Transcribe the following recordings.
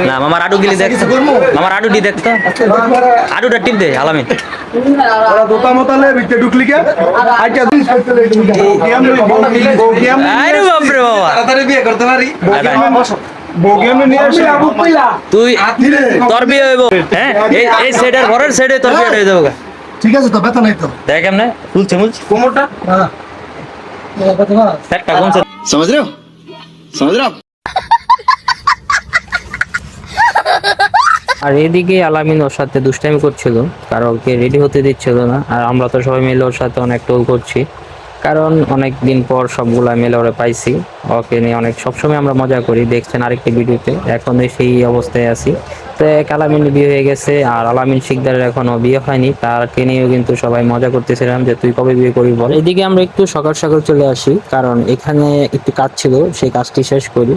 না মামার আডু গিলি দেখতো মামার আডু ডি দেখতো আডুটা টিপ দে আলামিন ওরা দোতা মোতালে বিতে ঢুকলি কে আইটা দিন বৌগিয়াম বৌগিয়াম আরে বাপরে বাবা তাড়াতাড়ি বিয়ে করতে পারি বৌগিয়াম নিয়ে আসি আবু কইলা তুই তোর বিয়ে হইব হ্যাঁ এই এই সাইডের ঘরের সাইডে তোর বিয়ে হয়ে যাবো গা। ঠিক আছে তো বেতন নাই তো দেখ এমনে ফুলছে মুলছে কোমরটা একটা কমছে समझ रहे हो समझ रहे हो আর এদিকে আলামিন ওর সাথে দুষ্টামি করছিল কারণ ওকে রেডি হতে দিচ্ছিল না, আর আমরা তো সবাই মিলে ওর সাথে অনেক টোল করছি। কারণ অনেক দিন পর সবগুলা মিলে ওরা পাইছি, ওকে নিয়ে অনেক সবসময় আমরা মজা করি, দেখছেন আরেকটি ভিডিওতে, এখন সেই অবস্থায় আছি। তো এক আলামিন বিয়ে হয়ে গেছে, আর আলামিন শিকদারের এখনও বিয়ে হয়নি, তারকে নিয়েও কিন্তু সবাই মজা করতেছিলাম যে তুই কবে বিয়ে করবি বল। এদিকে আমরা একটু সকাল সকাল চলে আসি, কারণ এখানে একটু কাজ ছিল, সেই কাজটি শেষ করি।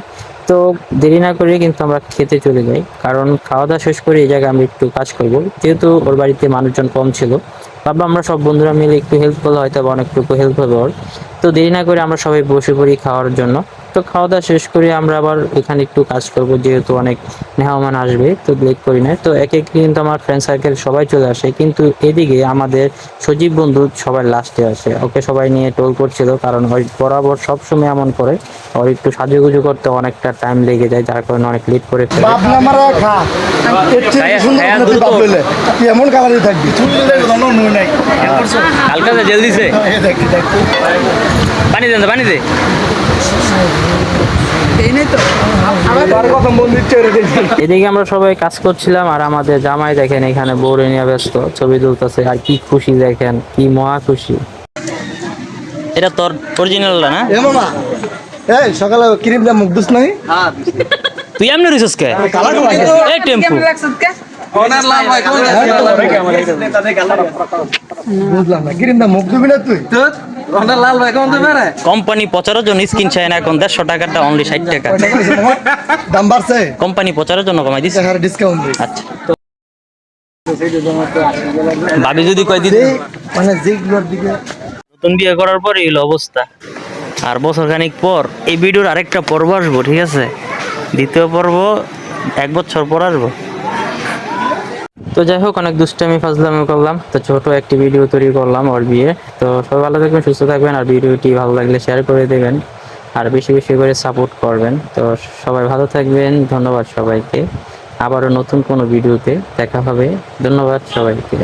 তো দেরি না করে কিন্তু আমরা খেতে চলে যাই। কারণ খাওয়া দাওয়া শেষ করে এই জায়গায় আমরা একটু কাজ করব। যেহেতু ওর বাড়িতে মানুষজন কম ছিল। ভাবলাম আমরা সব বন্ধুরা মিলে একটু হেল্প করলে হয়তো বা অনেকটুকু হেল্প হবে ওর। তো দেরি না করে আমরা সবাই বসে পড়ি খাওয়ার জন্য। তো খাওয়া দাওয়া শেষ করে আমরা আবার এখানে একটু কাজ করব, যেহেতু অনেক নেহমান আসবে, তো লেট করি না। তো এক এক কিন্তু আমার ফ্রেন্ড সার্কেল সবাই চলে আসে, কিন্তু এদিকে আমাদের সজীব বন্ধু সবাই লাস্টে আসে। ওকে সবাই নিয়ে টোল করছিল, কারণ ওই বরাবর সবসময় এমন করে। ওর একটু সাজুগুজু করতে অনেকটা টাইম লেগে যায়, যার কারণে অনেক লেট করে ফেলে। এমন কালারই থাকবি? হালকা পানি দেন পানি দে। এদিকে আমরা সবাই কাজ করছিলাম আর আমাদের জামাই দেখেন এখানে বউরে নিয়ে ব্যস্ত ছবি তুলতেছে আর কি খুশি দেখেন কি মহা খুশি। এটা তোর অরিজিনাল না? এ মামা এই সকালে ক্রিম দা মুখ দুস নাই? তুই এমনি রইছস কে? এই টেম্পু। কোম্পানি পচারের জন্য স্কিন চাই না এখন দেড়শো টাকাটা অনলি ষাট টাকা। দাম বাড়ছে? কোম্পানি পচারের জন্য কমাই ডিসকাউন্ট আচ্ছা। ভাবি যদি কয় দিদি মানে দিকে নতুন বিয়ে করার পরে এই অবস্থা। আর বছর খানিক পর এই ভিডিওর আরেকটা পর্ব আসব ঠিক আছে? দ্বিতীয় পর্ব, এক বছর পর আসব। তো যাই হোক, অনেক দুষ্টামি, ফাজলামি করলাম। তো ছোট একটি ভিডিও তৈরি করলাম ওর বিয়ে। তো সবাই ভালো থাকবেন, সুস্থ থাকবেন, আর ভিডিওটি ভালো লাগলে শেয়ার করে দেবেন। আর বেশি বেশি করে সাপোর্ট করবেন। তো সবাই ভালো থাকবেন, ধন্যবাদ সবাইকে। আবারও নতুন কোনো ভিডিওতে দেখা হবে। ধন্যবাদ সবাইকে।